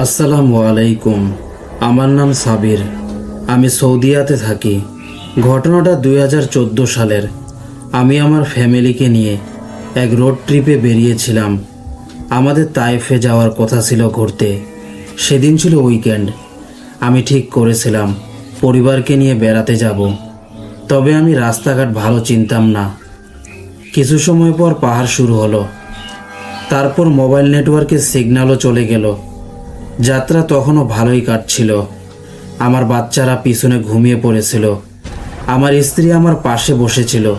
আসসালামু আলাইকুম। আমার নাম সাবির। আমি সৌদিয়াতে থাকি। ঘটনাটা দুই হাজার চোদ্দ সালের। আমি আমার ফ্যামিলিকে নিয়ে এক রোড ট্রিপে বেরিয়েছিলাম। আমাদের তাইফে যাওয়ার কথা ছিল ঘুরতে। সেদিন ছিল উইকেন্ড। আমি ঠিক করেছিলাম, পরিবারকে নিয়ে বেড়াতে যাব। তবে আমি রাস্তাঘাট ভালো চিনতাম না। কিছু সময় পর পাহাড় শুরু হলো। তারপর মোবাইল নেটওয়ার্কের সিগন্যালও চলে গেল। যাত্রা তখনও ভালোই কাটছিল। আমার বাচ্চারা পিছনে ঘুমিয়ে পড়েছিল। আমার স্ত্রী আমার পাশে বসেছিল।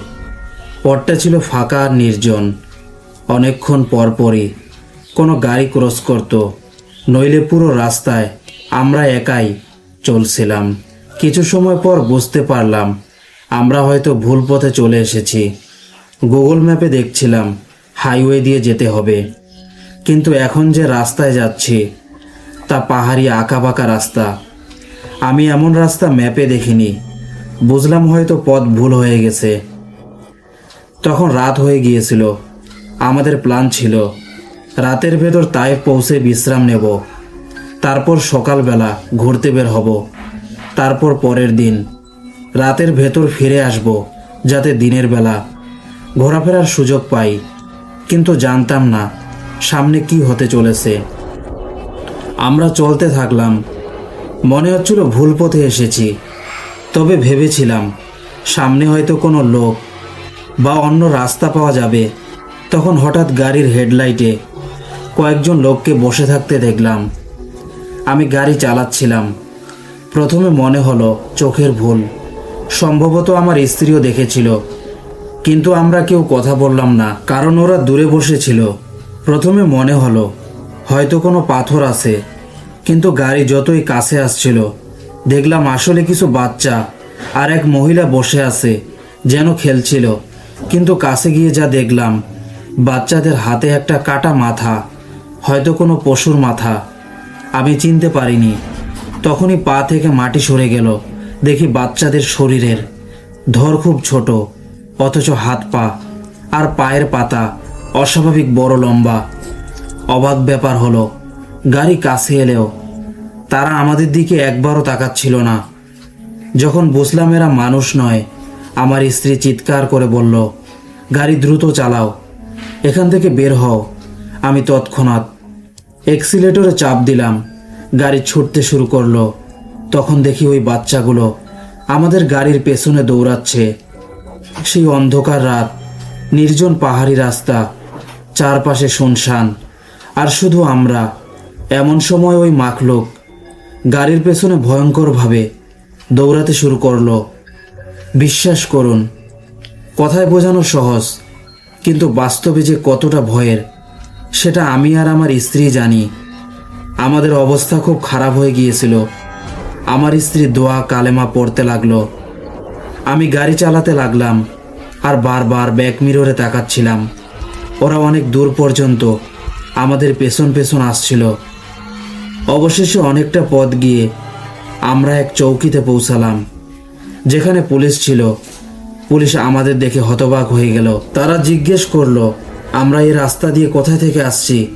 পথটা ছিল ফাঁকা আর নির্জন। অনেকক্ষণ পরপরই কোনো গাড়ি ক্রস করত, নইলে পুরো রাস্তায় আমরা একাই চলছিলাম। কিছু সময় পর বুঝতে পারলাম, আমরা হয়তো ভুল পথে চলে এসেছি। গুগল ম্যাপে দেখছিলাম, হাইওয়ে দিয়ে যেতে হবে। কিন্তু এখন যে রাস্তায় যাচ্ছি তা পাহাড়ি আঁকাবাঁকা রাস্তা। আমি এমন রাস্তা ম্যাপে দেখিনি। বুঝলাম হয়তো পথ ভুল হয়ে গেছে। তখন রাত হয়ে গিয়েছিল। আমাদের প্ল্যান ছিল, রাতের ভেতর তাই পৌঁছে বিশ্রাম নেব। তারপর সকালবেলা ঘুরতে বের হব। তারপর পরের দিন রাতের ভেতর ফিরে আসব, যাতে দিনের বেলা ঘোরাফেরার সুযোগ পাই। কিন্তু জানতাম না সামনে কি হতে চলেছে। আমরা চলতে থাকলাম। মনে হচ্ছিল ভুল পথে এসেছি, তবে ভেবেছিলাম সামনে হয়তো কোনো লোক বা অন্য রাস্তা পাওয়া যাবে। তখন হঠাৎ গাড়ির হেডলাইটে কয়েকজন লোককে বসে থাকতে দেখলাম। আমি গাড়ি চালাচ্ছিলাম। প্রথমে মনে হলো চোখের ভুল। সম্ভবত আমার স্ত্রীও দেখেছিল। কিন্তু আমরা কেউ কথা বললাম না, কারণ ওরা দূরে বসেছিল। প্রথমে মনে হলো হয়তো কোনো পাথর আছে। কিন্তু গাড়ি যতই কাছে আসছিল, দেখলাম আসলে কিছু বাচ্চা আর এক মহিলা বসে আছে, যেন খেলছিল। কিন্তু কাছে গিয়ে যা দেখলাম, বাচ্চাদের হাতে একটা কাটা মাথা, হয়তো কোনো পশুর মাথা। আমি চিনতে পারিনি। তখনই পা থেকে মাটি সরে গেল। দেখি বাচ্চাদের শরীরের ধর খুব ছোট, অথচ হাত পা আর পায়ের পাতা অস্বাভাবিক বড় লম্বা। অবাক ব্যাপার হলো, গাড়ি কাছে এলেও তারা আমাদের দিকে একবারও তাকাচ্ছিল না। যখন বুঝলাম এরা মানুষ নয়, আমার স্ত্রী চিৎকার করে বলল, গাড়ি দ্রুত চালাও, এখান থেকে বের হও। আমি তৎক্ষণাৎ এক্সিলেটরে চাপ দিলাম, গাড়ি ছুটতে শুরু করল। তখন দেখি ওই বাচ্চাগুলো আমাদের গাড়ির পেছনে দৌড়াচ্ছে। সেই অন্ধকার রাত, নির্জন পাহাড়ি রাস্তা, চারপাশে শুনশান, আর শুধু আমরা, এমন সময় ওই মাখলোক গাড়ির পেছনে ভয়ঙ্করভাবে দৌড়াতে শুরু করল। বিশ্বাস করুন, কথায় বোঝানো সহজ, কিন্তু বাস্তবে যে কতটা ভয়ের, সেটা আমি আর আমার স্ত্রী জানি। আমাদের অবস্থা খুব খারাপ হয়ে গিয়েছিল। আমার স্ত্রী দোয়া কালেমা পড়তে লাগল। আমি গাড়ি চালাতে লাগলাম আর বারবার ব্যাক মিররে তাকাচ্ছিলাম। ওরা অনেক দূর পর্যন্ত আমাদের পেছন পেছন আসছিল। অবশেষে অনেকটা পথ গিয়ে আমরা এক চৌকিতে পৌঁছালাম, যেখানে পুলিশ ছিল। পুলিশ আমাদের দেখে হতবাক হয়ে গেল। তারা জিজ্ঞেস করল, আমরা এই রাস্তা দিয়ে কোথায় থেকে আসছি?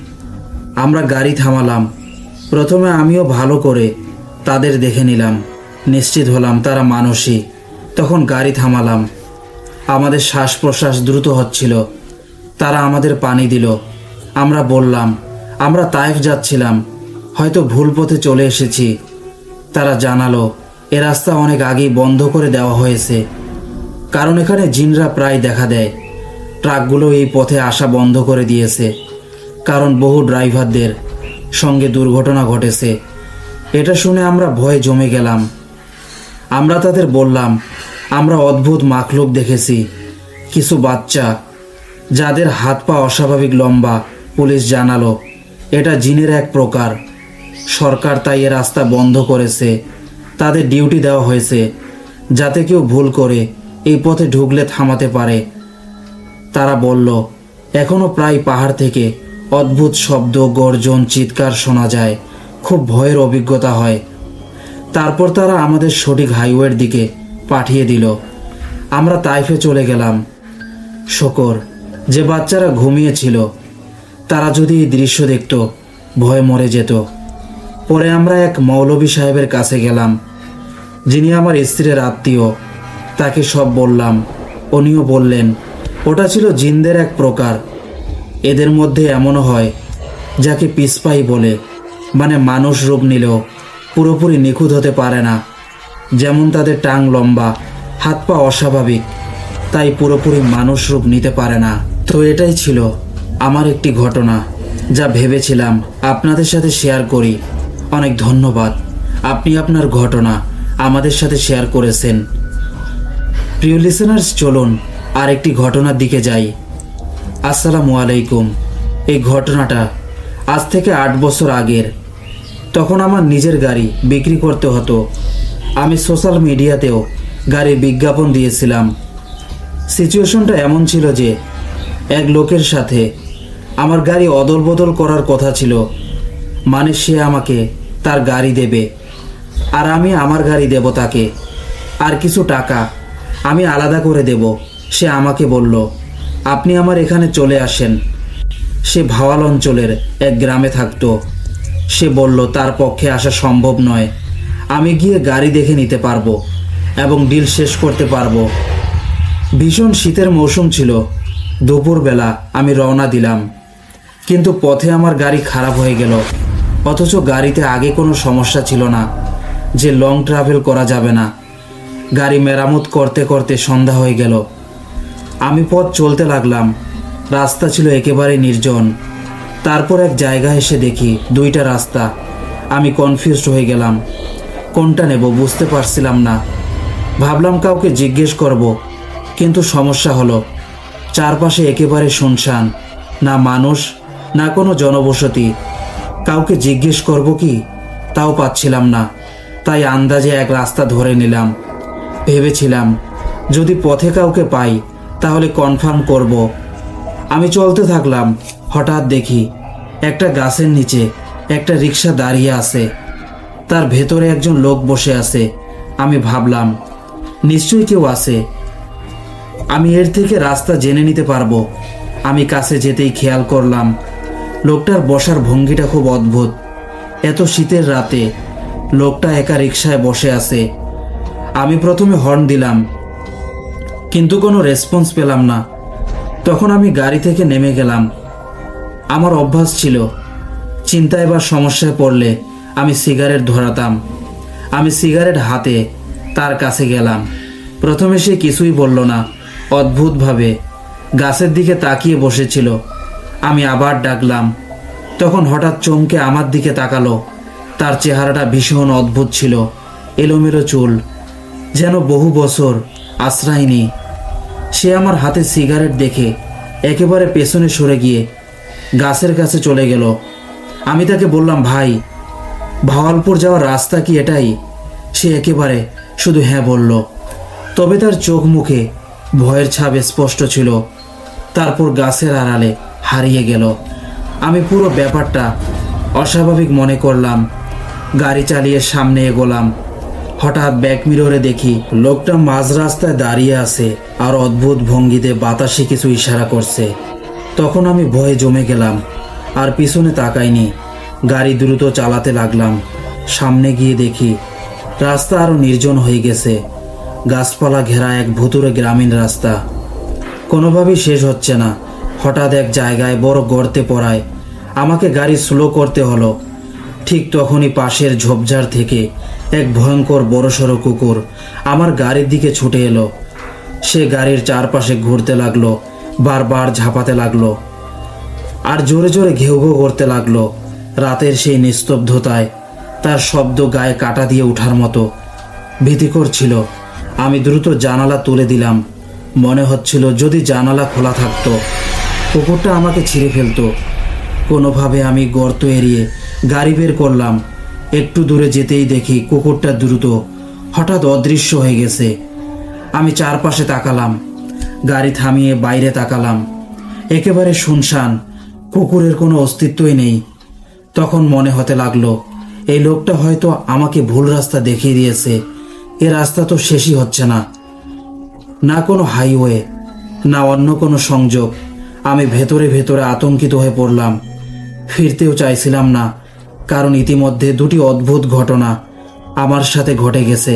আমরা গাড়ি থামালাম। প্রথমে আমিও ভালো করে তাদের দেখে নিলাম। নিশ্চিত হলাম তারা মানুষই। তখন গাড়ি থামালাম। আমাদের শ্বাস প্রশ্বাস দ্রুত হচ্ছিল। তারা আমাদের পানি দিল। আমরা বললাম, আমরা তাইফ যাচ্ছিলাম। হয়তো ভুল পথে চলে এসেছি। তারা জানালো, এ রাস্তা অনেক আগেই বন্ধ করে দেওয়া হয়েছে। কারণ এখানে জিনরা প্রায় দেখা দেয়। ট্রাকগুলো এই পথে আসা বন্ধ করে দিয়েছে। কারণ বহু ড্রাইভারদের সঙ্গে দুর্ঘটনা ঘটেছে। এটা শুনে আমরা ভয়ে জমে গেলাম। আমরা তাদের বললাম, আমরা অদ্ভুত মাখলুক দেখেছি। কিছু বাচ্চা, যাদের হাত পা অস্বাভাবিক লম্বা, পুলিশ জানালো। এটা জিনের এক প্রকার। সরকার তাই এ রাস্তা বন্ধ করেছে। তাদের ডিউটি দেওয়া হয়েছে। যাতে কেউ ভুল করে, এই পথে ঢুকলে থামাতে পারে। তারা বলল, এখনও প্রায় পাহাড় থেকে অদ্ভুত শব্দ, গর্জন, চিৎকার শোনা যায়। খুব ভয়ের অভিজ্ঞতা হয়। তারপর তারা আমাদের সঠিক হাইওয়ের দিকে পাঠিয়ে দিল। আমরা তাইফে চলে গেলাম। শকর, যে বাচ্চারা ঘুমিয়েছিল, তারা যদি এই দৃশ্য দেখত, ভয়ে মরে যেত। পরে আমরা এক মৌলভী সাহেবের কাছে গেলাম, যিনি আমার স্ত্রীর আত্মীয়। তাকে সব বললাম। উনিও বললেন, ওটা ছিল জিনদের এক প্রকার। এদের মধ্যে এমনও হয়, যাকে পিসপাই বলে। মানে মানুষ রূপ নিলেও পুরোপুরি নিখুঁত হতে পারে না। যেমন তাদের টাং লম্বা, হাত পা অস্বাভাবিক, তাই পুরোপুরি মানুষ রূপ নিতে পারে না। তো এটাই ছিল আমার একটি ঘটনা, যা ভেবেছিলাম আপনাদের সাথে শেয়ার করি। অনেক ধন্যবাদ। আপনি আপনার ঘটনা আমাদের সাথে শেয়ার করেছেন। প্রিয় লিসেনার্স চলুন আর একটি ঘটনার দিকে যাই। আসসালামু আলাইকুম। এই ঘটনাটা আজ থেকে আট বছর আগের। তখন আমার নিজের গাড়ি বিক্রি করতে হতো। আমি সোশ্যাল মিডিয়াতেও গাড়ির বিজ্ঞাপন দিয়েছিলাম। সিচুয়েশনটা এমন ছিল যে, এক লোকের সাথে আমার গাড়ি অদল বদল করার কথা ছিল। মানে সে আমাকে তার গাড়ি দেবে, আর আমি আমার গাড়ি দেব তাকে। আর কিছু টাকা আমি আলাদা করে দেব, সে আমাকে বলল, আপনি আমার এখানে চলে আসেন। সে ভাওয়াল অঞ্চলের এক গ্রামে থাকতো। সে বলল, তার পক্ষে আসা সম্ভব নয়। আমি গিয়ে গাড়ি দেখে নিতে পারব এবং ডিল শেষ করতে পারব। ভীষণ শীতের মৌসুম ছিল। দুপুরবেলা আমি রওনা দিলাম, কিন্তু পথে আমার গাড়ি খারাপ হয়ে গেল। অথচ গাড়িতে আগে কোনো সমস্যা ছিল না যে লং ট্রাভেল করা যাবে না। গাড়ি মেরামত করতে করতে সন্ধ্যা হয়ে গেল। আমি পথ চলতে লাগলাম। রাস্তা ছিল একেবারে নির্জন। তারপর এক জায়গায় এসে দেখি দুইটা রাস্তা। আমি কনফিউজড হয়ে গেলাম। কোনটা নেব বুঝতে পারছিলাম না। ভাবলাম কাউকে জিজ্ঞেস করব, কিন্তু সমস্যা হলো, চারপাশে একেবারে শুনশান, না মানুষ, না কোনো জনবসতি। কাউকে জিজ্ঞেস করব কি, তাও পাচ্ছিলাম না। তাই আন্দাজে এক রাস্তা ধরে নিলাম। ভেবেছিলাম, যদি পথে কাউকে পাই, তাহলে কনফার্ম করব। আমি চলতে থাকলাম, হঠাৎ দেখি একটা গাছের নিচে একটা রিক্সা দাঁড়িয়ে আছে। তার ভেতরে একজন লোক বসে আছে। আমি ভাবলাম, নিশ্চয়ই কেউ আছে। আমি এর থেকে রাস্তা জেনে নিতে পারব। আমি কাছে যেতেই খেয়াল করলাম লোকটার বসার ভঙ্গিটা খুব অদ্ভুত। এত শীতের রাতে লোকটা একা রিক্সায় বসে আছে। আমি প্রথমে হর্ন দিলাম, কিন্তু কোনো রেসপন্স পেলাম না। তখন আমি গাড়ি থেকে নেমে গেলাম। আমার অভ্যাস ছিল, চিন্তায় বা সমস্যায় পড়লে আমি সিগারেট ধরাতাম। আমি সিগারেট হাতে তার কাছে গেলাম। প্রথমে সে কিছুই বলল না, অদ্ভুতভাবে গাছের দিকে তাকিয়ে বসেছিল। আমি আবার ডাকলাম। তখন হঠাৎ চমকে আমার দিকে তাকালো। তার চেহারাটা ভীষণ অদ্ভুত ছিল, এলোমেলো চুল, যেন বহু বছর আশ্রয়নি। সে আমার হাতে সিগারেট দেখে একেবারে পেছনে সরে গিয়ে গাছের কাছে চলে গেল। আমি তাকে বললাম, ভাই, ভাওয়ালপুর যাওয়ার রাস্তা কি এটাই? সে একেবারে শুধু হ্যাঁ বলল। তবে তার চোখ মুখে ভয়ের ছাপ স্পষ্ট ছিল। তারপর গাছের আড়ালে হারিয়ে গেল। আমি পুরো ব্যাপারটা অস্বাভাবিক মনে করলাম। গাড়ি চালিয়ে সামনে এগোলাম। হঠাৎ ব্যাক মিররে দেখি লোকটা মাঝ রাস্তায় দাঁড়িয়ে আছে আর অদ্ভুত ভঙ্গিতে বাতাসে কিছু ইশারা করছে। তখন আমি ভয়ে জমে গেলাম আর পিছনে তাকাইনি। গাড়ি দ্রুত চালাতে লাগলাম। সামনে গিয়ে দেখি রাস্তা আরও নির্জন হয়ে গেছে। গাছপালা ঘেরা এক ভুতুরে গ্রামীণ রাস্তা। কোনোভাবেই শেষ হচ্ছে না। হঠাৎ এক জায়গায় বড় গর্তে পড়ায়। আমাকে গাড়ি স্লো করতে হলো। ঠিক তখনই পাশের ঝোপঝাড় থেকে এক ভয়ঙ্কর বড়সড় কুকুর আমার গাড়ির দিকে ছুটে এলো। সে গাড়ির চারপাশে ঘুরতে লাগল, বারবার ঝাঁপাতে লাগল আর জোরে জোরে ঘেউ ঘেউ করতে লাগল। রাতের সেই নিস্তব্ধতায় তার শব্দ গায়ে কাটা দিয়ে ওঠার মতো ভীতিকর ছিল। আমি দ্রুত জানালা তুলে দিলাম। মনে হচ্ছিল যদি জানালা খোলা থাকতো কুকুরটা আমাকে ছিঁড়ে ফেলতো। কোনোভাবে আমি গর্ত এড়িয়ে গাড়ি বের করলাম। একটু দূরে যেতেই দেখি কুকুরটা দ্রুত, হঠাৎ অদৃশ্য হয়ে গেছে। আমি চারপাশে তাকালাম, গাড়ি থামিয়ে বাইরে তাকালাম। একেবারে শুনশান, কুকুরের কোনো অস্তিত্বই নেই। তখন মনে হতে লাগল, এই লোকটা হয়তো আমাকে ভুল রাস্তা দেখিয়ে দিয়েছে। এ রাস্তা তো শেষই হচ্ছে না। না কোনো হাইওয়ে, না অন্য কোনো সংযোগ। আমি ভেতরে ভেতরে আতঙ্কিত হয়ে পড়লাম। ফিরতেও চাইছিলাম না, কারণ ইতিমধ্যে দুটি অদ্ভুত ঘটনা আমার সাথে ঘটে গেছে।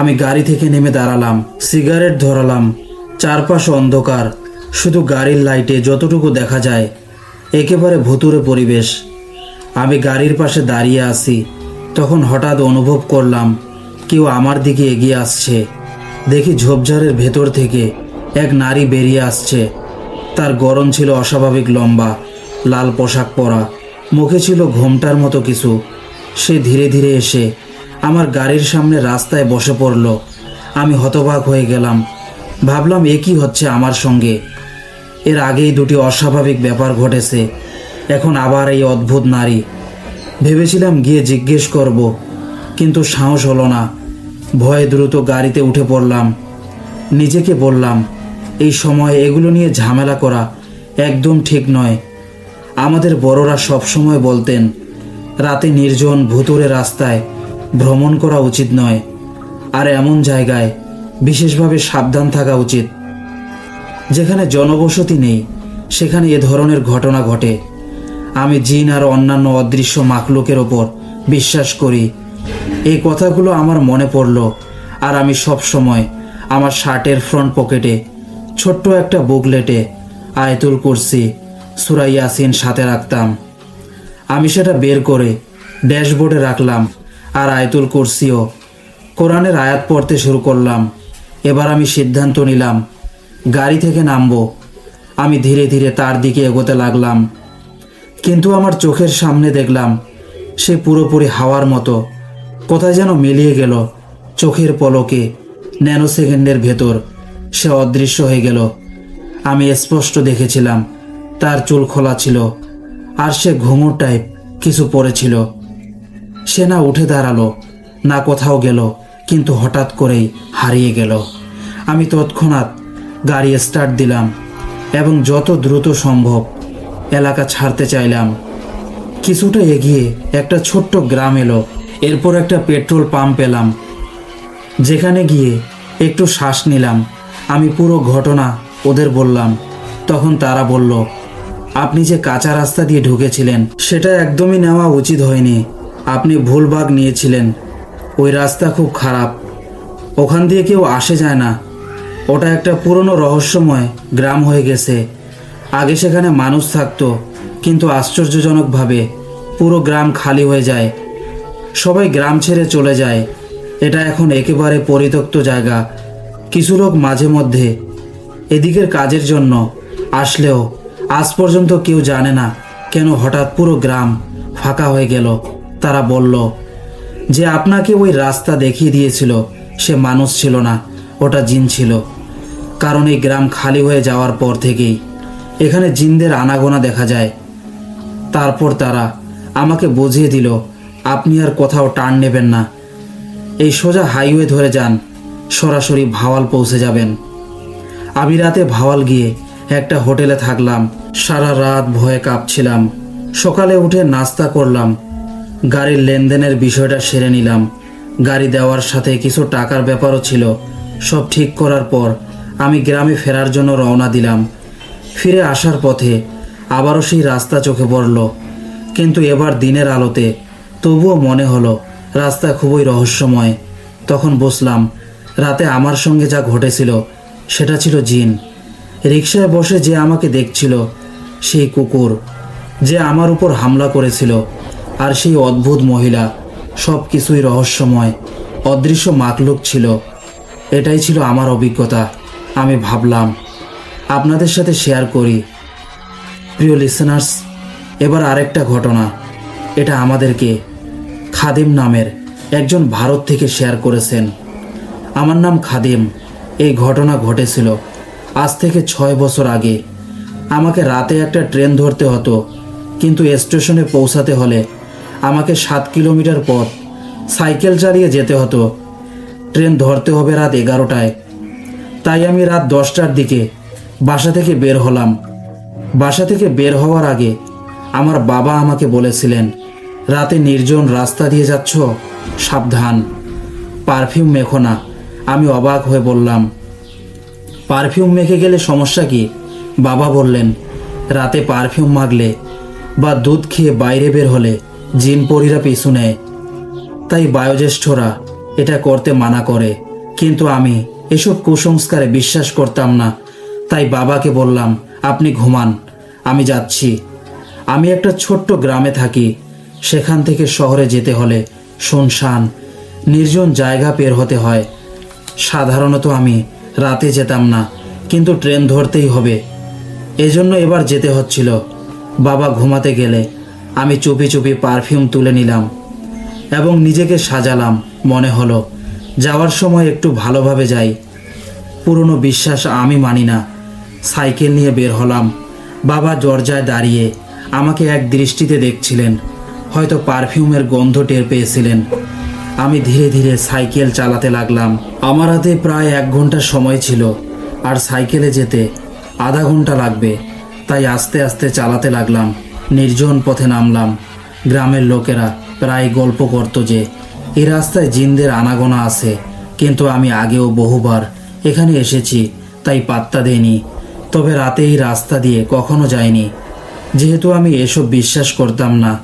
আমি গাড়ি থেকে নেমে দাঁড়ালাম, সিগারেট ধরালাম, চারপাশ অন্ধকার, শুধু গাড়ির লাইটে যতটুকু দেখা যায়, একেবারে ভুতুরে পরিবেশ। আমি গাড়ির পাশে দাঁড়িয়ে আছি, তখন হঠাৎ অনুভব করলাম কেউ আমার দিকে এগিয়ে আসছে। দেখি ঝোপঝাড়ের ভেতর থেকে এক নারী বেরিয়ে আসছে। তার গরম ছিল অস্বাভাবিক লম্বা, লাল পোশাক পরা, মুখে ছিল ঘোমটার মতো কিছু। সে ধীরে ধীরে এসে আমার গাড়ির সামনে রাস্তায় বসে পড়ল। আমি হতবাক হয়ে গেলাম। ভাবলাম, এ কি হচ্ছে আমার সঙ্গে? এর আগেই দুটি অস্বাভাবিক ব্যাপার ঘটেছে। এখন আবার এই অদ্ভুত নারী। ভেবেছিলাম গিয়ে জিজ্ঞেস করব, কিন্তু সাহস হলো না। ভয়ে দ্রুত গাড়িতে উঠে পড়লাম। নিজেকে বললাম এই সময় এগুলো নিয়ে ঝামেলা করা একদম ঠিক নয়। আমাদের বড়রা সবসময় বলতেন, রাতে নির্জন ভুতুরে রাস্তায় ভ্রমণ করা উচিত নয়, আর এমন জায়গায় বিশেষভাবে সাবধান থাকা উচিত। যেখানে জনবসতি নেই, সেখানে এ ধরনের ঘটনা ঘটে। আমি জিন আর অন্যান্য অদৃশ্য মাখলুকের ওপর বিশ্বাস করি। এই কথাগুলো আমার মনে পড়ল, আর আমি সব সময় আমার শার্টের ফ্রন্ট পকেটে ছোট্ট একটা বুকলেটে আয়তুল কুরসি, সুরা ইয়াসিন সাথে রাখতাম। আমি সেটা বের করে ড্যাশবোর্ডে রাখলাম আর আয়তুল কুরসিও কোরআনের আয়াত পড়তে শুরু করলাম। এবার আমি সিদ্ধান্ত নিলাম, গাড়ি থেকে নামবো। আমি ধীরে ধীরে তার দিকে এগোতে লাগলাম। কিন্তু আমার চোখের সামনে দেখলাম, সে পুরোপুরি হাওয়ার মতো, কোথায় যেন মিলিয়ে গেল চোখের পলকে ন্যানো সেকেন্ডের ভেতর। সে অদৃশ্য হয়ে গেল। আমি স্পষ্ট দেখেছিলাম, তার চুল খোলা ছিল, আর সে ঘুঙুর টাইপ কিছু পরেছিল সে না উঠে দাঁড়াল, না কোথাও গেল, কিন্তু হঠাৎ করেই হারিয়ে গেল। আমি তৎক্ষণাৎ গাড়ি স্টার্ট দিলাম এবং যত দ্রুত সম্ভব এলাকা ছাড়তে চাইলাম। কিছুটা এগিয়ে একটা ছোট্ট গ্রাম এলো, এরপর একটা পেট্রোল পাম্প পেলাম, যেখানে গিয়ে একটু শ্বাস নিলাম। আমি পুরো ঘটনা ওদের বললাম। তখন তারা বলল, আপনি যে কাঁচা রাস্তা দিয়ে ঢুকেছিলেন, সেটা একদমই নেওয়া উচিত হয়নি। আপনি ভুল ভুলভাগ নিয়েছিলেন। ওই রাস্তা খুব খারাপ। ওখান দিয়ে কেউ আসে যায় না। ওটা একটা পুরনো রহস্যময় গ্রাম হয়ে গেছে। আগে সেখানে মানুষ থাকতো, কিন্তু আশ্চর্যজনকভাবে পুরো গ্রাম খালি হয়ে যায়। সবাই গ্রাম ছেড়ে চলে যায়। এটা এখন একেবারে পরিত্যক্ত জায়গা। কিছু লোক মাঝে মধ্যে এদিকের কাজের জন্য আসলেও আজ পর্যন্ত কেউ জানে না কেন হঠাৎ পুরো গ্রাম ফাঁকা হয়ে গেল। তারা বলল, যে আপনাকে ওই রাস্তা দেখিয়ে দিয়েছিল, সে মানুষ ছিল না, ওটা জিন ছিল। কারণ এই গ্রাম খালি হয়ে যাওয়ার পর থেকেই এখানে জিনদের আনাগোনা দেখা যায়। তারপর তারা আমাকে বুঝিয়ে দিল, আপনি আর কোথাও টার্ন নেবেন না। এই সোজা হাইওয়ে ধরে যান। সরাসরি ভাওয়াল পৌঁছে যাবেন। আমি রাতে ভাওয়াল গিয়ে একটা হোটেলে থাকলাম। সারা রাত ভয়ে কাঁপছিলাম। সকালে উঠে নাস্তা করলাম। গাড়ির লেনদেনের বিষয়টা সেরে নিলাম। গাড়ি দেওয়ার সাথে কিছু টাকার ব্যাপারও ছিল। সব ঠিক করার পর আমি গ্রামে ফেরার জন্য রওনা দিলাম। ফিরে আসার পথে আবারও সেই রাস্তা চোখে পড়ল। কিন্তু এবার দিনের আলোতে তবুও মনে হলো, রাস্তা খুবই রহস্যময়। তখন বসলাম রাতে আমার সঙ্গে যা ঘটেছিল, সেটা ছিল জিন। রিক্সায় বসে যে আমাকে দেখছিল, সেই কুকুর, যে আমার উপর হামলা করেছিল, আর সেই অদ্ভুত মহিলা সব কিছুই রহস্যময়, অদৃশ্য মাকলুক ছিল। এটাই ছিল আমার অভিজ্ঞতা, আমি ভাবলাম, আপনাদের সাথে শেয়ার করি। প্রিয় লিসেনার্স এবার আরেকটা ঘটনা, এটা আমাদেরকে খাদিম নামের একজন ভারত থেকে শেয়ার করেছেন। আমার নাম খাদিম। এই ঘটনা ঘটেছিল আজ থেকে ছয় বছর আগে। আমাকে রাতে একটা ট্রেন ধরতে হতো, কিন্তু স্টেশনে পৌঁছাতে হলে আমাকে সাত কিলোমিটার পথ সাইকেল চালিয়ে যেতে হতো। ট্রেন ধরতে হবে রাত এগারোটায়। তাই আমি রাত দশটার দিকে বাসা থেকে বের হলাম। বাসা থেকে বের হওয়ার আগে আমার বাবা আমাকে বলেছিলেন, রাতে নির্জন রাস্তা দিয়ে যাচ্ছ, সাবধান। পারফিউম মেখো না। আমি অবাক হয়ে বললাম পারফিউম মেখে গেলে সমস্যা কি? বাবা বললেন, রাতে পারফিউম মাগলে বা দুধ খেয়ে বাইরে বের হলে জিন পরীরা পিছু নেয়। তাই বায়োজ্যেষ্ঠরা এটা করতে মানা করে। কিন্তু আমি এসব কুসংস্কারে বিশ্বাস করতাম না। তাই বাবাকে বললাম, আপনি ঘুমান, আমি যাচ্ছি। আমি একটা ছোট্ট গ্রামে থাকি। সেখান থেকে শহরে যেতে হলে শুনশান, নির্জন জায়গা বের হতে হয়। সাধারণত আমি রাতে যেতাম না, কিন্তু ট্রেন ধরতেই হবে। এজন্য এবার যেতে হচ্ছিল। বাবা ঘুমাতে গেলে আমি চুপি চুপি পারফিউম তুলে নিলাম এবং নিজেকে সাজালাম, মনে হলো যাওয়ার সময় একটু ভালোভাবে যাই। পুরনো বিশ্বাস আমি মানি না। সাইকেল নিয়ে বের হলাম। বাবা দরজায় দাঁড়িয়ে আমাকে এক দৃষ্টিতে দেখছিলেন। হয়তো পারফিউমের গন্ধ টের পেয়েছিলেন। আমি ধীরে ধীরে সাইকেল চালাতে লাগলাম। আমার হাতে প্রায় এক ঘণ্টা সময় ছিল, আর সাইকেলে যেতে আধা ঘণ্টা লাগবে, তাই আস্তে আস্তে চালাতে লাগলাম, নির্জন পথে নামলাম। গ্রামের লোকেরা প্রায় গল্প করত যে এই রাস্তায় জিনদের আনাগোনা আছে, কিন্তু আমি আগেও বহুবার এখানে এসেছি, তাই পাত্তা দেইনি। তবে রাতে এই রাস্তা দিয়ে কখনো যাইনি। যেহেতু আমি এসব বিশ্বাস করতাম না,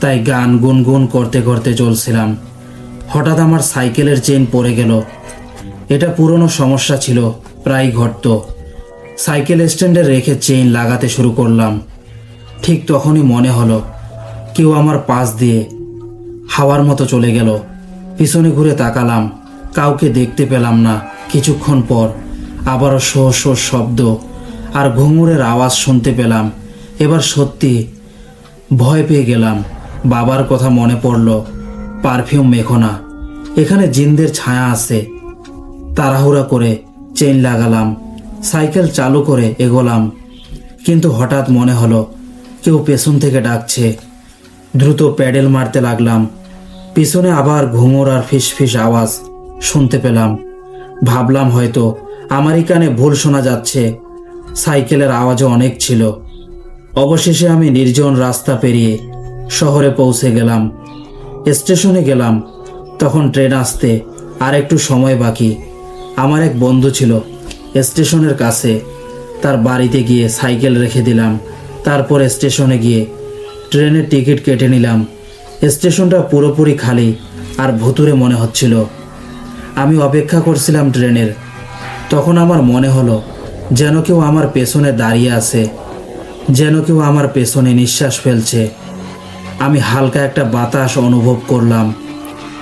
তাই গান গুনগুন করতে করতে চলছিলাম। হঠাৎ আমার সাইকেলের চেন পড়ে গেল। এটা পুরনো সমস্যা ছিল, প্রায় ঘটত। সাইকেল স্ট্যান্ডে রেখে চেইন লাগাতে শুরু করলাম। ঠিক তখনই মনে হলো, কেউ আমার পাশ দিয়ে হাওয়ার মতো চলে গেল। পিছনে ঘুরে তাকালাম, কাউকে দেখতে পেলাম না। কিছুক্ষণ পর আবারও শো শো শব্দ আর ঘুঙুরের আওয়াজ শুনতে পেলাম। এবার সত্যি ভয় পেয়ে গেলাম। বাবার কথা মনে পড়ল, পারফিউম মেখো না। এখানে জিনদের ছায়া আছে। তাড়াহুড়া করে চেইন লাগালাম, সাইকেল চালু করে এগোলাম। কিন্তু হঠাৎ মনে হলো, কেউ পেছন থেকে ডাকছে। দ্রুত প্যাডেল মারতে লাগলাম। পিছনে আবার ঘুঙুর আর ফিসফিস আওয়াজ শুনতে পেলাম। ভাবলাম হয়তো আমারই কানে ভুল শোনা যাচ্ছে। সাইকেলের আওয়াজও অনেক ছিল। অবশেষে আমি নির্জন রাস্তা পেরিয়ে শহরে পৌঁছে গেলাম। স্টেশনে গেলাম। তখন ট্রেন আসতে আর একটু সময় বাকি। আমার এক বন্ধু ছিল, স্টেশনের কাছে। তার বাড়িতে গিয়ে সাইকেল রেখে দিলাম। তারপর স্টেশনে গিয়ে ট্রেনের টিকিট কেটে নিলাম। স্টেশনটা পুরোপুরি খালি আর ভুতুরে মনে হচ্ছিল। আমি অপেক্ষা করছিলাম ট্রেনের। তখন আমার মনে হলো যেন কেউ আমার পেছনে দাঁড়িয়ে আছে, যেন কেউ আমার পেছনে নিঃশ্বাস ফেলছে। আমি হালকা একটা বাতাস অনুভব করলাম।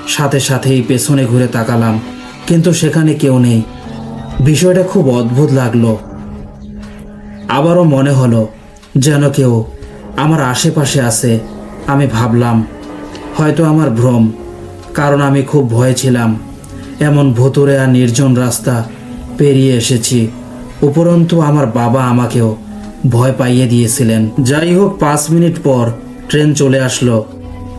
সাথে সাথেই পেছনে ঘুরে তাকালাম, কিন্তু সেখানে কেউ নেই। বিষয়টা খুব অদ্ভুত লাগল। আবারও মনে হলো যেন কেউ আমার আশেপাশে আছে, আমি ভাবলাম, হয়তো আমার ভ্রম, কারণ আমি খুব ভয়ে ছিলাম। এমন ভুতুরে আর নির্জন রাস্তা পেরিয়ে এসেছি, উপরন্তু আমার বাবা আমাকেও ভয় পাইয়ে দিয়েছিলেন। যাই হোক, পাঁচ মিনিট পর ট্রেন চলে আসলো।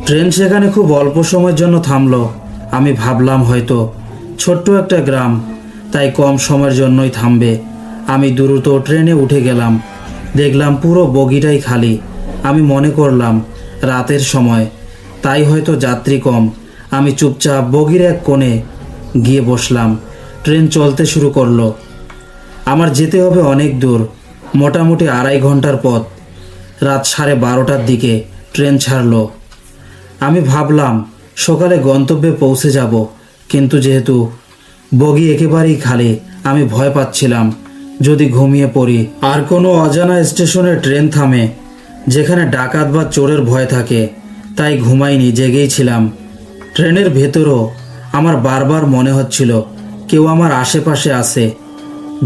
ট্রেন সেখানে খুব অল্প সময়ের জন্য থামলো। আমি ভাবলাম হয়তো ছোট্ট একটা গ্রাম, তাই কম সময়ের জন্যই থামবে। আমি দ্রুত ট্রেনে উঠে গেলাম। দেখলাম পুরো বগিটাই খালি। আমি মনে করলাম, রাতের সময়। তাই হয়তো যাত্রী কম। আমি চুপচাপ বগির এক কোণে গিয়ে বসলাম। ট্রেন চলতে শুরু করল। আমার যেতে হবে অনেক দূর, মোটামুটি আড়াই ঘণ্টার পথ। রাত সাড়ে বারোটার দিকে ট্রেন ছাড়লো। আমি ভাবলাম, সকালে গন্তব্যে পৌঁছে যাব, কিন্তু যেহেতু বগি একেবারেই খালি, আমি ভয় পাচ্ছিলাম। যদি ঘুমিয়ে পড়ি, আর কোনো অজানা স্টেশনে ট্রেন থামে, যেখানে ডাকাত বা চোরের ভয় থাকে, তাই ঘুমাইনি, জেগেই ছিলাম। ট্রেনের ভেতরও আমার বারবার মনে হচ্ছিল, কেউ আমার আশেপাশে আছে,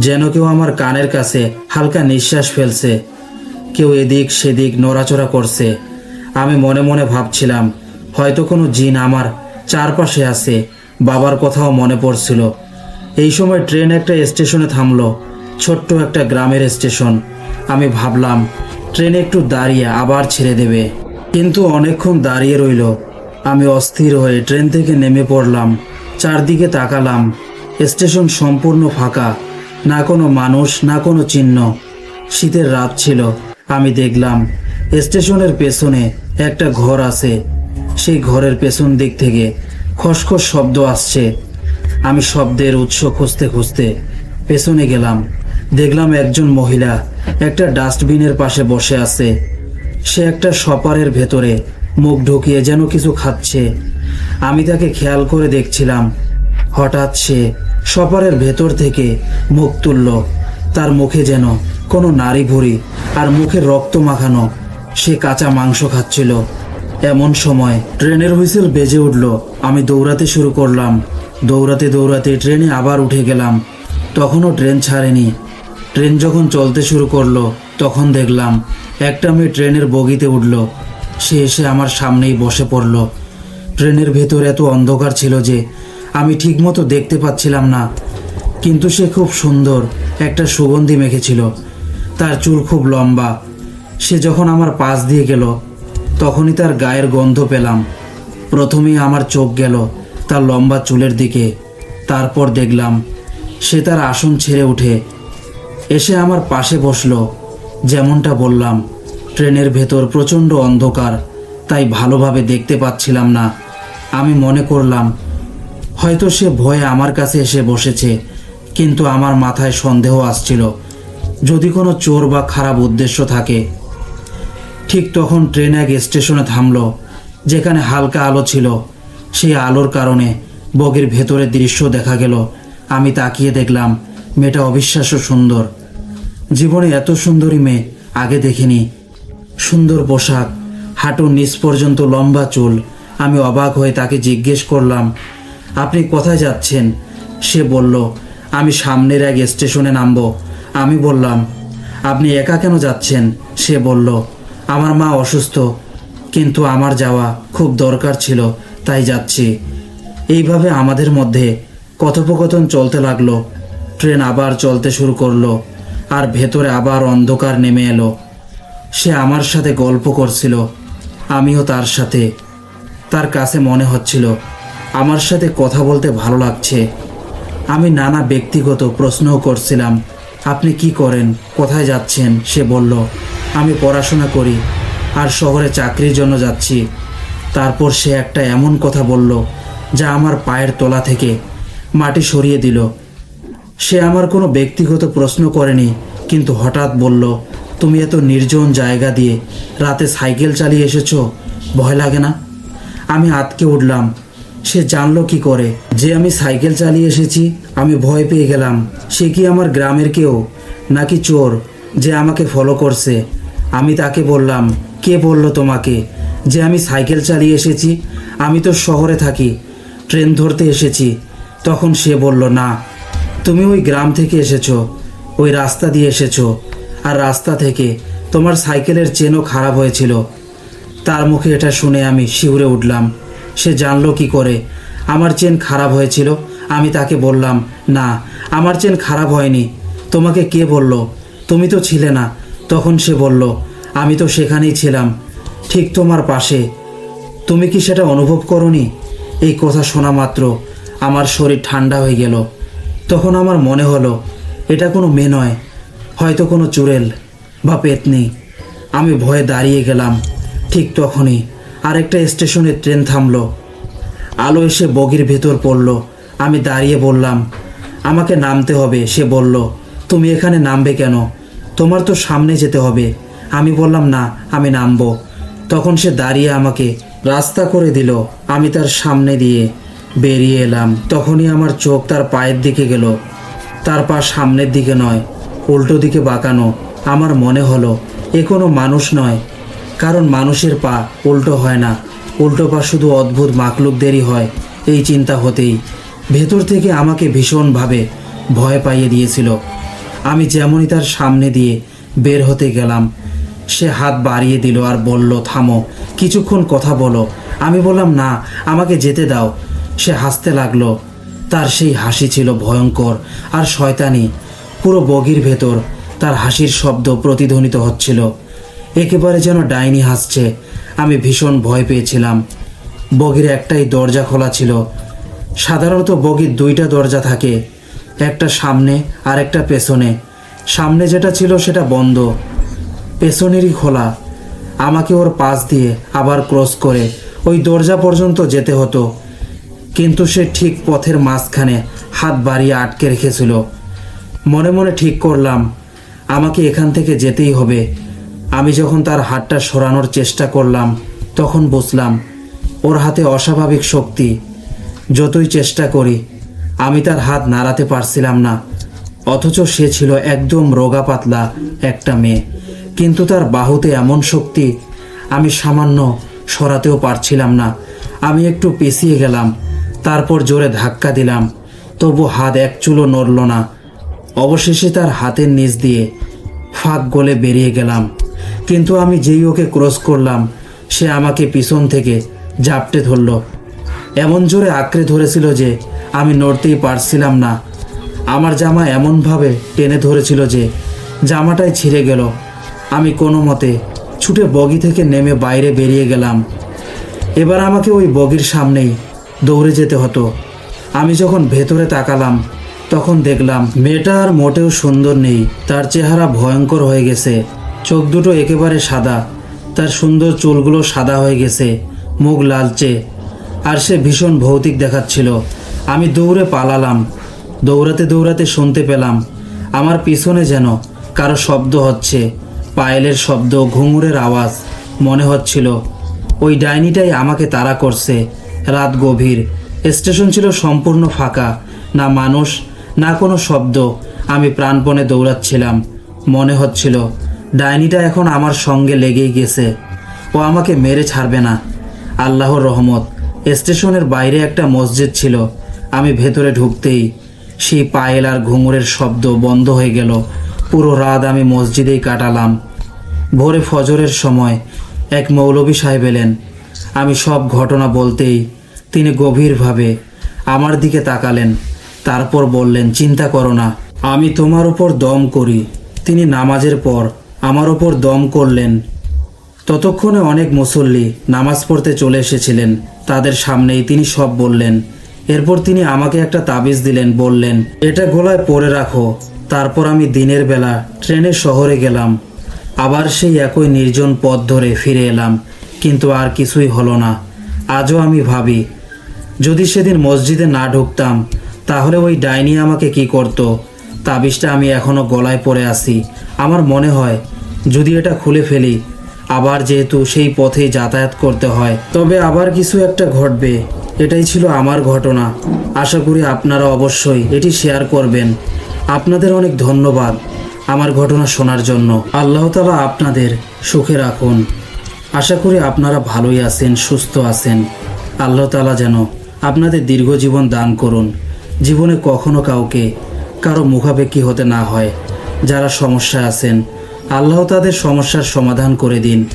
যেন কেউ আমার কানের কাছে হালকা নিঃশ্বাস ফেলছে, কেউ এদিক সেদিক নড়াচড়া করছে। আমি মনে মনে ভাবছিলাম হয়তো কোনো জিন আমার চারপাশে আছে, বাবার কথাও মনে পড়ছিল। এই সময় ট্রেন একটা স্টেশনে থামলো, ছোট্ট একটা গ্রামের স্টেশন। আমি ভাবলাম, ট্রেন একটু দাঁড়িয়ে আবার ছেড়ে দেবে। কিন্তু অনেকক্ষণ দাঁড়িয়ে রইল। আমি অস্থির হয়ে ট্রেন থেকে নেমে পড়লাম, চারদিকে তাকালাম। স্টেশন সম্পূর্ণ ফাঁকা, না কোনো মানুষ, না কোনো চিহ্ন। শীতের রাত ছিল, আমি দেখলাম, স্টেশনের পেছনে একটা ঘর আছে। সেই ঘরের পেছন দিক থেকে খসখস শব্দ আসছে। আমি শব্দের উৎস খুঁজতে খুঁজতে পেছনে গেলাম। দেখলাম একজন মহিলা একটা ডাস্টবিনের পাশে বসে আছে। সে একটা সপারের ভেতরে মুখ ঢুকিয়ে যেন কিছু খাচ্ছে। আমি তাকে খেয়াল করে দেখছিলাম। হঠাৎ সে সপারের ভেতর থেকে মুখ তুলল। তার মুখে যেন কোনো নারী ভুড়ি আর মুখে রক্ত মাখানো সে কাঁচা মাংস খাচ্ছিল। এমন সময় ট্রেনের হুইসেল বেজে উঠল। আমি দৌড়াতে শুরু করলাম। দৌড়াতে দৌড়াতে ট্রেনে আবার উঠে গেলাম। তখনও ট্রেন ছাড়েনি। ট্রেন যখন চলতে শুরু করল, তখন দেখলাম একটা মেয়ে ট্রেনের বগিতে উঠল। সে এসে আমার সামনেই বসে পড়ল। ট্রেনের ভেতর এত অন্ধকার ছিল যে আমি ঠিকমতো দেখতে পাচ্ছিলাম না। কিন্তু সে খুব সুন্দর, একটা সুগন্ধি মেখেছিল। তার চুল খুব লম্বা। সে যখন আমার পাশ দিয়ে গেল তখনই তার গায়ের গন্ধ পেলাম। প্রথমেই আমার চোখ গেল তার লম্বা চুলের দিকে। তারপর দেখলাম সে তার আসন ছেড়ে উঠে। এসে আমার পাশে বসল। যেমনটা বললাম, ট্রেনের ভেতর প্রচণ্ড অন্ধকার, তাই ভালোভাবে দেখতে পাচ্ছিলাম না। আমি মনে করলাম, হয়তো সে ভয়ে আমার কাছে এসে বসেছে, কিন্তু আমার মাথায় সন্দেহ আসছিল। যদি কোনো চোর বা খারাপ উদ্দেশ্য থাকে ঠিক তখন ট্রেন এক স্টেশনে থামলো, যেখানে হালকা আলো ছিল। সেই আলোর কারণে বগির ভেতরের দৃশ্য দেখা গেল। আমি তাকিয়ে দেখলাম, মেয়েটা অবিশ্বাস্য সুন্দর। জীবনে এত সুন্দরী মেয়ে আগে দেখিনি। সুন্দর পোশাক, হাঁটুর নিচ পর্যন্ত লম্বা চুল। আমি অবাক হয়ে তাকে জিজ্ঞেস করলাম, আপনি কোথায় যাচ্ছেন? সে বলল, আমি সামনের এক স্টেশনে নামবো। আমি বললাম, আপনি একা কেন যাচ্ছেন? সে বলল আমার মা অসুস্থ, কিন্তু আমার যাওয়া খুব দরকার ছিল, তাই যাচ্ছি। এইভাবে আমাদের মধ্যে কথোপকথন চলতে লাগল, ট্রেন আবার চলতে শুরু করল, আর ভেতরে আবার অন্ধকার নেমে এলো। সে আমার সাথে গল্প করছিল, আমিও তার সাথে। তার কাছে মনে হচ্ছিল, আমার সাথে কথা বলতে ভালো লাগছে। আমি নানা ব্যক্তিগত প্রশ্নও করছিলাম, আপনি কি করেন? কোথায় যাচ্ছেন? সে বলল আমি পড়াশোনা করি আর শহরে চাকরির জন্য যাচ্ছি। তারপর সে একটা এমন কথা বলল যা আমার পায়ের তলা থেকে মাটি সরিয়ে দিল। সে আমার কোনো ব্যক্তিগত প্রশ্ন করেনি, কিন্তু হঠাৎ বলল, তুমি এত নির্জন জায়গা দিয়ে রাতে সাইকেল চালিয়ে এসেছ, ভয় লাগে না? আমি আতকে উঠলাম। সে জানলো কি করে, যে আমি সাইকেল চালিয়ে এসেছি, আমি ভয় পেয়ে গেলাম। সে কি আমার গ্রামের কেউ, নাকি চোর, যে আমাকে ফলো করছে? আমি তাকে বললাম, কে বলল তোমাকে? যে আমি সাইকেল চালিয়ে এসেছি, আমি তো শহরে থাকি, ট্রেন ধরতে এসেছি। তখন সে বলল, না, তুমি ওই গ্রাম থেকে এসেছ, ওই রাস্তা দিয়ে এসেছ, আর রাস্তা থেকে তোমার সাইকেলের চেনও খারাপ হয়েছিল। তার মুখে এটা শুনে আমি শিউরে উঠলাম। সে জানলো কি করে, আমার চেন খারাপ হয়েছিল, আমি তাকে বললাম, না, আমার চেন খারাপ হয়নি। তোমাকে কে বলল? তুমি তো ছিলে না। তখন সে বলল আমি তো সেখানেই ছিলাম, ঠিক তোমার পাশে। তুমি কি সেটা অনুভব করনি? এই কথা শোনা মাত্র আমার শরীর ঠান্ডা হয়ে গেল। তখন আমার মনে হলো, এটা কোনো মেয়ে নয়, হয়তো কোনো চুড়েল বা পেতনি। আমি ভয়ে দাঁড়িয়ে গেলাম, ঠিক তখনই আরেকটা স্টেশনে ট্রেন থামলো। আলো এসে বগির ভেতর পড়ল। আমি দাঁড়িয়ে বললাম, আমাকে নামতে হবে। সে বলল, তুমি এখানে নামবে কেন? তোমার তো সামনে যেতে হবে। আমি বললাম, না, আমি নামবো। তখন সে দাঁড়িয়ে আমাকে রাস্তা করে দিল। আমি তার সামনে দিয়ে বেরিয়ে এলাম। তখনই আমার চোখ তার পায়ের দিকে গেল। তার পা সামনের দিকে নয়, উল্টো দিকে বাঁকানো। আমার মনে হলো, এ কোনো মানুষ নয়। কারণ মানুষের পা উল্টো হয় না। উল্টো পা শুধু অদ্ভুত মাকলুকদেরই হয়, এই চিন্তা হতেই। ভেতর থেকে আমাকে ভীষণভাবে ভয় পাইয়ে দিয়েছিল। আমি যেমনই তার সামনে দিয়ে বের হতে গেলাম সে হাত বাড়িয়ে দিল আর বলল, থামো, কিছুক্ষণ কথা বলো। আমি বললাম, না, আমাকে যেতে দাও। সে হাসতে লাগল। তার সেই হাসি ছিল ভয়ঙ্কর আর শয়তানি, পুরো বগির ভেতর তার হাসির শব্দ প্রতিধ্বনিত হচ্ছিল। একেবারে যেন ডাইনি হাসছে। আমি ভীষণ ভয় পেয়েছিলাম। বগির একটাই দরজা খোলা ছিল। সাধারণত বগির দুইটা দরজা থাকে, একটা সামনে আর একটা পেছনে। সামনে যেটা ছিল সেটা বন্ধ। পেছনেরই খোলা। আমাকে ওর পাশ দিয়ে আবার ক্রস করে ওই দরজা পর্যন্ত যেতে হতো। কিন্তু সে ঠিক পথের মাঝখানে হাত বাড়িয়ে আটকে রেখেছিল। মনে মনে ঠিক করলাম, আমাকে এখান থেকে যেতেই হবে। আমি যখন তার হাতটা সরানোর চেষ্টা করলাম, তখন বুঝলাম, ওর হাতে অস্বাভাবিক শক্তি। যতই চেষ্টা করি, আমি তার হাত নাড়াতে পারছিলাম না, অথচ সে ছিল একদম রোগা পাতলা একটা মেয়ে। কিন্তু তার বাহুতে এমন শক্তি, আমি সামান্য সরাতেও পারছিলাম না। আমি একটু পেছিয়ে গেলাম, তারপর জোরে ধাক্কা দিলাম, তবু হাত এক চুলো নড়ল না। অবশেষে তার হাতের নিচ দিয়ে ফাঁক গলে বেরিয়ে গেলাম। কিন্তু আমি যেই ওকে ক্রস করলাম, সে আমাকে পিছন থেকে জাপটে ধরল। এমন জোরে আঁকড়ে ধরেছিল যে আমি নড়তেই পারছিলাম না। আমার জামা এমনভাবে টেনে ধরেছিল যে জামাটাই ছিঁড়ে গেল। আমি কোনো মতে ছুটে বগি থেকে নেমে বাইরে বেরিয়ে গেলাম। এবার আমাকে ওই বগির সামনেই দৌড়ে যেতে হতো। আমি যখন ভেতরে তাকালাম, তখন দেখলাম মেয়েটা আর মোটেও সুন্দর নেই, তার চেহারা ভয়ঙ্কর হয়ে গেছে। চোখ দুটো একেবারে সাদা, তার সুন্দর চুলগুলো সাদা হয়ে গেছে, মুখ লালচে, আর সে ভীষণ ভৌতিক দেখাচ্ছিল। আমি দৌড়ে পালালাম, দৌড়াতে দৌড়াতে শুনতে পেলাম, আমার পিছনে যেন কারও শব্দ হচ্ছে। পায়েলের শব্দ, ঘুঙুরের আওয়াজ মনে হচ্ছিল, ওই ডাইনিটাই আমাকে তাড়া করছে। রাত গভীর। স্টেশন ছিল সম্পূর্ণ ফাঁকা। না মানুষ, না কোনো শব্দ। আমি প্রাণপণে দৌড়াচ্ছিলাম। মনে হচ্ছিল, ডাইনিটা এখন আমার সঙ্গে লেগেই গেছে। ও আমাকে মেরে ছাড়বে না। আল্লাহর রহমত, স্টেশনের বাইরে একটা মসজিদ ছিল। আমি ভেতরে ঢুকতেই সেই পায়েল আর ঘুঙুরের শব্দ বন্ধ হয়ে গেল। পুরো রাত আমি মসজিদেই কাটালাম। ভোরে ফজরের সময় এক মৌলবী সাহেব এলেন। আমি সব ঘটনা বলতেই তিনি গভীরভাবে আমার দিকে তাকালেন। তারপর বললেন, চিন্তা করো না, আমি তোমার উপর দম করি। তিনি নামাজের পর আমার ওপর দম করলেন। ততক্ষণে অনেক মুসল্লি নামাজ পড়তে চলে এসেছিলেন। তাদের সামনেই তিনি সব বললেন। এরপর তিনি আমাকে একটা তাবিজ দিলেন, বললেন, এটা গোলায় পরে রাখো। তারপর আমি দিনের বেলা ট্রেনে শহরে গেলাম। আবার সেই একই নির্জন পথ ধরে ফিরে এলাম, কিন্তু আর কিছুই হলো না। আজও আমি ভাবি, যদি সেদিন মসজিদে না ঢুকতাম, তাহলে ওই ডাইনি আমাকে কি করত? তাবিজটা আমি এখনও গলায় পরে আছি। আমার মনে হয়, যদি এটা খুলে ফেলি, আবার যেহেতু সেই পথে যাতায়াত করতে হয়, তবে আবার কিছু একটা ঘটবে। এটাই ছিল আমার ঘটনা। আশা করি আপনারা অবশ্যই এটি শেয়ার করবেন। আপনাদের অনেক ধন্যবাদ আমার ঘটনা শোনার জন্য। আল্লাহ তালা আপনাদের সুখে রাখুন। আশা করি আপনারা ভালোই আছেন, সুস্থ আছেন। আল্লাহ তালা যেন আপনাদের দীর্ঘ জীবন দান করুন। জীবনে কখনো কাউকে কারও মুখাপেক্ষি হতে না হয়। যারা সমস্যা আছেন, আল্লাহ তাদের সমস্যার সমাধান করে দিন।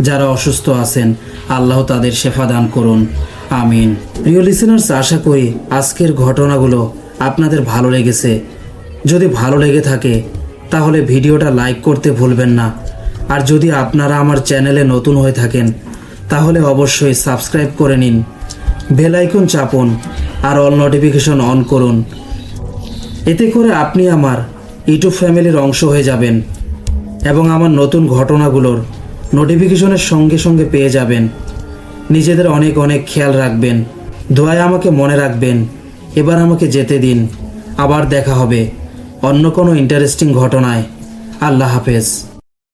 যারা অসুস্থ আছেন, আল্লাহ তাদের শেফা দান করুন। আমিন। প্রিয় লিসেনার্স আশা করি আজকের ঘটনাগুলো আপনাদের ভালো লেগেছে। যদি ভালো লেগে থাকে, তাহলে ভিডিওটা লাইক করতে ভুলবেন না। আর যদি আপনারা আমার চ্যানেলে নতুন হয়ে থাকেন, তাহলে অবশ্যই সাবস্ক্রাইব করে নিন। বেল আইকন চাপুন আর অল নোটিফিকেশন অন করুন। এতে করে আপনি আমার ইউটিউব ফ্যামিলির অংশ হয়ে যাবেন এবং আমার নতুন ঘটনাগুলোর নোটিফিকেশনের সঙ্গে সঙ্গে পেয়ে যাবেন। নিজেদের অনেক অনেক খেয়াল রাখবেন। দোয়ায় আমাকে মনে রাখবেন। এবার আমাকে যেতে দিন। আবার দেখা হবে। অন্য কোনো ইন্টারেস্টিং ঘটনায়। আল্লাহ হাফেজ।